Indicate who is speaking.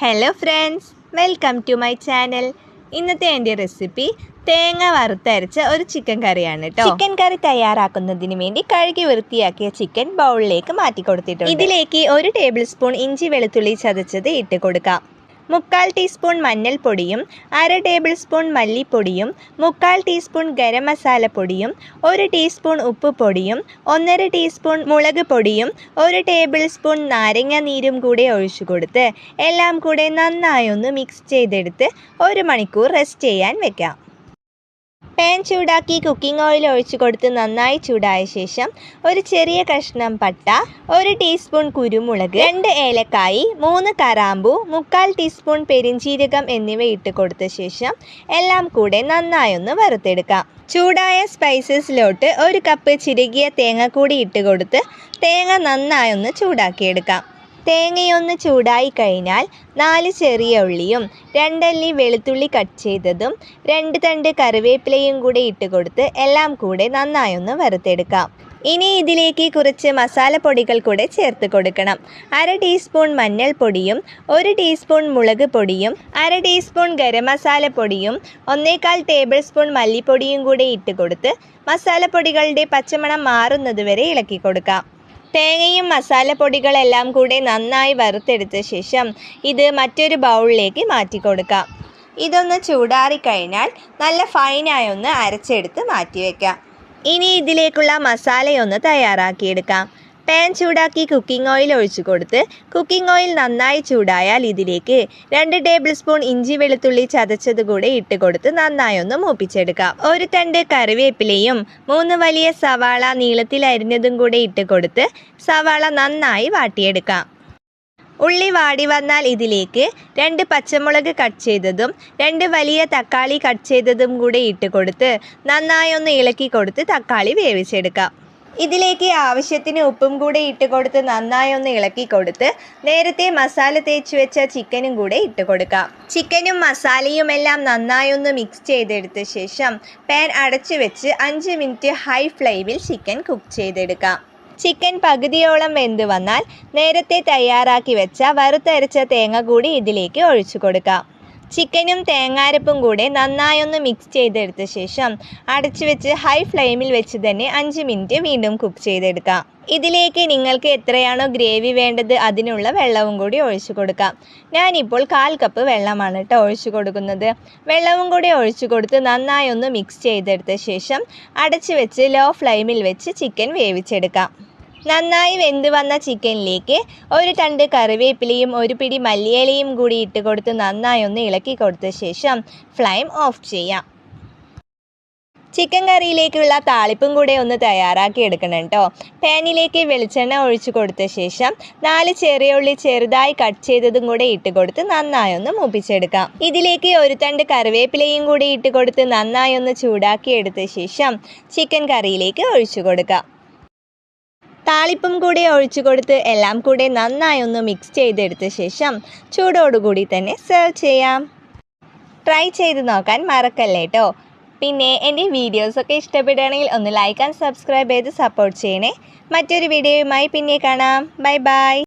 Speaker 1: Hello friends welcome to my channel ഇന്നത്തെ എന്റെ recipe തേങ്ങ വറുത്തരച്ച ഒരു ചിക്കൻ കറിയാണ് കേട്ടോ ചിക്കൻ കറി തയ്യാറാക്കുന്നതിന് വേണ്ടി കഴുകി വൃത്തിയാക്കിയ ചിക്കൻ ബൗളിലേക്ക് മാറ്റി കൊടുത്തിട്ടുണ്ട്. ഇതിലേക്ക് ഒരു ടേബിൾ സ്പൂൺ ഇഞ്ചി വെളുത്തുള്ളി ചതച്ചത് ഇട്ട് കൊടുക്കാം. മുക്കാൽ ടീസ്പൂൺ മഞ്ഞൾപ്പൊടിയും അര ടേബിൾ സ്പൂൺ മല്ലിപ്പൊടിയും മുക്കാൽ ടീസ്പൂൺ ഗരം മസാലപ്പൊടിയും ഒരു ടീസ്പൂൺ ഉപ്പ് പൊടിയും ഒന്നര ടീസ്പൂൺ മുളക് പൊടിയും ഒരു ടേബിൾ സ്പൂൺ നാരങ്ങ നീരും കൂടെ ഒഴിച്ചു കൊടുത്ത് എല്ലാം കൂടെ നന്നായി ഒന്ന് മിക്സ് ചെയ്തെടുത്ത് ഒരു മണിക്കൂർ റെസ്റ്റ് ചെയ്യാൻ വെക്കാം. പാൻ ചൂടാക്കി കുക്കിംഗ് ഓയിൽ ഒഴിച്ചു കൊടുത്ത് നന്നായി ചൂടായ ശേഷം ഒരു ചെറിയ കഷ്ണം പട്ട ഒരു ടീസ്പൂൺ കുരുമുളക് രണ്ട് ഏലക്കായി മൂന്ന് കറാമ്പു മുക്കാൽ ടീസ്പൂൺ പെരിഞ്ചീരകം എന്നിവ ഇട്ട് കൊടുത്ത ശേഷം എല്ലാം കൂടെ നന്നായൊന്ന് വറുത്തെടുക്കാം. ചൂടായ സ്പൈസസിലോട്ട് ഒരു കപ്പ് ചിരുകിയ തേങ്ങ കൂടി ഇട്ട് കൊടുത്ത് തേങ്ങ നന്നായൊന്ന് ചൂടാക്കിയെടുക്കാം. തേങ്ങയൊന്ന് ചൂടായി കഴിഞ്ഞാൽ നാല് ചെറിയ ഉള്ളിയും രണ്ടല്ലി വെളുത്തുള്ളി കട്ട് ചെയ്തതും രണ്ട് തണ്ട് കറിവേപ്പിലയും കൂടെ ഇട്ട് കൊടുത്ത് എല്ലാം കൂടെ നന്നായൊന്ന് വറുത്തെടുക്കാം. ഇനി ഇതിലേക്ക് കുറച്ച് മസാലപ്പൊടികൾ കൂടെ ചേർത്ത് കൊടുക്കണം. അര ടീസ്പൂൺ മഞ്ഞൾപ്പൊടിയും ഒരു ടീസ്പൂൺ മുളക് പൊടിയും അര ടീസ്പൂൺ ഗരം മസാലപ്പൊടിയും ഒന്നേകാൽ ടേബിൾ സ്പൂൺ മല്ലിപ്പൊടിയും കൂടെ ഇട്ട് കൊടുത്ത് മസാലപ്പൊടികളുടെ പച്ചമണം മാറുന്നത് വരെ ഇളക്കി കൊടുക്കാം. തേങ്ങയും മസാലപ്പൊടികളെല്ലാം കൂടെ നന്നായി വറുത്തെടുത്ത ശേഷം ഇത് മറ്റൊരു ബൗളിലേക്ക് മാറ്റി കൊടുക്കാം. ഇതൊന്ന് ചൂടാറിക്കഴിഞ്ഞാൽ നല്ല ഫൈനായി ഒന്ന് അരച്ചെടുത്ത് മാറ്റി വയ്ക്കാം ഇനി ഇതിലേക്കുള്ള മസാലയൊന്ന് തയ്യാറാക്കിയെടുക്കാം. പാൻ ചൂടാക്കി കുക്കിംഗ് ഓയിൽ ഒഴിച്ചു കൊടുത്ത് കുക്കിംഗ് ഓയിൽ നന്നായി ചൂടായാൽ ഇതിലേക്ക് രണ്ട് ടേബിൾ സ്പൂൺ ഇഞ്ചി വെളുത്തുള്ളി ചതച്ചത് കൂടെ ഇട്ട് കൊടുത്ത് നന്നായി ഒന്ന് മൂപ്പിച്ചെടുക്കാം. ഒരു തണ്ട് കറിവേപ്പിലയും മൂന്ന് വലിയ സവാള നീളത്തിൽ അരിഞ്ഞതും കൂടെ ഇട്ട് കൊടുത്ത് സവാള നന്നായി വാട്ടിയെടുക്കാം. ഉള്ളി വാടി വന്നാൽ ഇതിലേക്ക് രണ്ട് പച്ചമുളക് കട്ട് ചെയ്തതും രണ്ട് വലിയ തക്കാളി കട്ട് ചെയ്തതും കൂടെ ഇട്ട് കൊടുത്ത് നന്നായി ഒന്ന് ഇളക്കി കൊടുത്ത് തക്കാളി വേവിച്ചെടുക്കാം. ഇതിലേക്ക് ആവശ്യത്തിന് ഉപ്പും കൂടെ ഇട്ട് കൊടുത്ത് നന്നായി ഒന്ന് ഇളക്കി കൊടുത്ത് നേരത്തെ മസാല തേച്ച് വെച്ച ചിക്കനും കൂടെ ഇട്ട് കൊടുക്കാം. ചിക്കനും മസാലയും എല്ലാം നന്നായി ഒന്ന് മിക്സ് ചെയ്തെടുത്ത ശേഷം പാൻ അടച്ചു വെച്ച് അഞ്ച് മിനിറ്റ് ഹൈ ഫ്ലെയിമിൽ ചിക്കൻ കുക്ക് ചെയ്തെടുക്കാം. ചിക്കൻ പകുതിയോളം വെന്ത് വന്നാൽ നേരത്തെ തയ്യാറാക്കി വെച്ച വറുത്തരച്ച തേങ്ങ കൂടി ഇതിലേക്ക് ഒഴിച്ചു കൊടുക്കാം. ചിക്കനും തേങ്ങാരപ്പും കൂടെ നന്നായൊന്ന് മിക്സ് ചെയ്തെടുത്ത ശേഷം അടച്ചു വെച്ച് ഹൈ ഫ്ലെയിമിൽ വെച്ച് തന്നെ അഞ്ച് മിനിറ്റ് വീണ്ടും കുക്ക് ചെയ്തെടുക്കാം. ഇതിലേക്ക് നിങ്ങൾക്ക് എത്രയാണോ ഗ്രേവി വേണ്ടത് അതിനുള്ള വെള്ളവും കൂടി ഒഴിച്ചു കൊടുക്കാം. ഞാനിപ്പോൾ കാൽ കപ്പ് വെള്ളമാണ് കേട്ടോ ഒഴിച്ചു കൊടുക്കുന്നത്. വെള്ളവും കൂടി ഒഴിച്ചു കൊടുത്ത് നന്നായി ഒന്ന് മിക്സ് ചെയ്തെടുത്ത ശേഷം അടച്ചു വെച്ച് ലോ ഫ്ലെയിമിൽ വെച്ച് ചിക്കൻ വേവിച്ചെടുക്കാം. നന്നായി വെന്ത് വന്ന ചിക്കനിലേക്ക് ഒരു തണ്ട് കറിവേപ്പിലയും ഒരു പിടി മല്ലിയിലയും കൂടി ഇട്ട് കൊടുത്ത് നന്നായി ഒന്ന് ഇളക്കി കൊടുത്ത ശേഷം ഫ്ലെയിം ഓഫ് ചെയ്യാം. ചിക്കൻ കറിയിലേക്കുള്ള താളിപ്പും കൂടെ ഒന്ന് തയ്യാറാക്കി എടുക്കണം കേട്ടോ പാനിലേക്ക് വെളിച്ചെണ്ണ ഒഴിച്ചു കൊടുത്ത ശേഷം നാല് ചെറിയ ഉള്ളി ചെറുതായി കട്ട് ചെയ്തതും കൂടെ ഇട്ട് കൊടുത്ത് നന്നായി ഒന്ന് മൂപ്പിച്ചെടുക്കാം. ഇതിലേക്ക് ഒരു തണ്ട് കറിവേപ്പിലയും കൂടി ഇട്ട് കൊടുത്ത് നന്നായി ഒന്ന് ചൂടാക്കി എടുത്ത ശേഷം ചിക്കൻ കറിയിലേക്ക് ഒഴിച്ചു കൊടുക്കാം. താളിപ്പും കൂടി ഒഴിച്ചു കൊടുത്ത് എല്ലാം കൂടെ നന്നായി ഒന്ന് മിക്സ് ചെയ്തെടുത്ത ശേഷം ചൂടോടുകൂടി തന്നെ സെർവ് ചെയ്യാം. ട്രൈ ചെയ്ത് നോക്കാൻ മറക്കല്ലേ കേട്ടോ പിന്നെ എന്റെ വീഡിയോസൊക്കെ ഇഷ്ടപ്പെടുകയാണെങ്കിൽ ഒന്ന് ലൈക്ക് ആൻഡ് സബ്സ്ക്രൈബ് ചെയ്ത് സപ്പോർട്ട് ചെയ്യണേ. മറ്റൊരു വീഡിയോയുമായി പിന്നെ കാണാം. Bye bye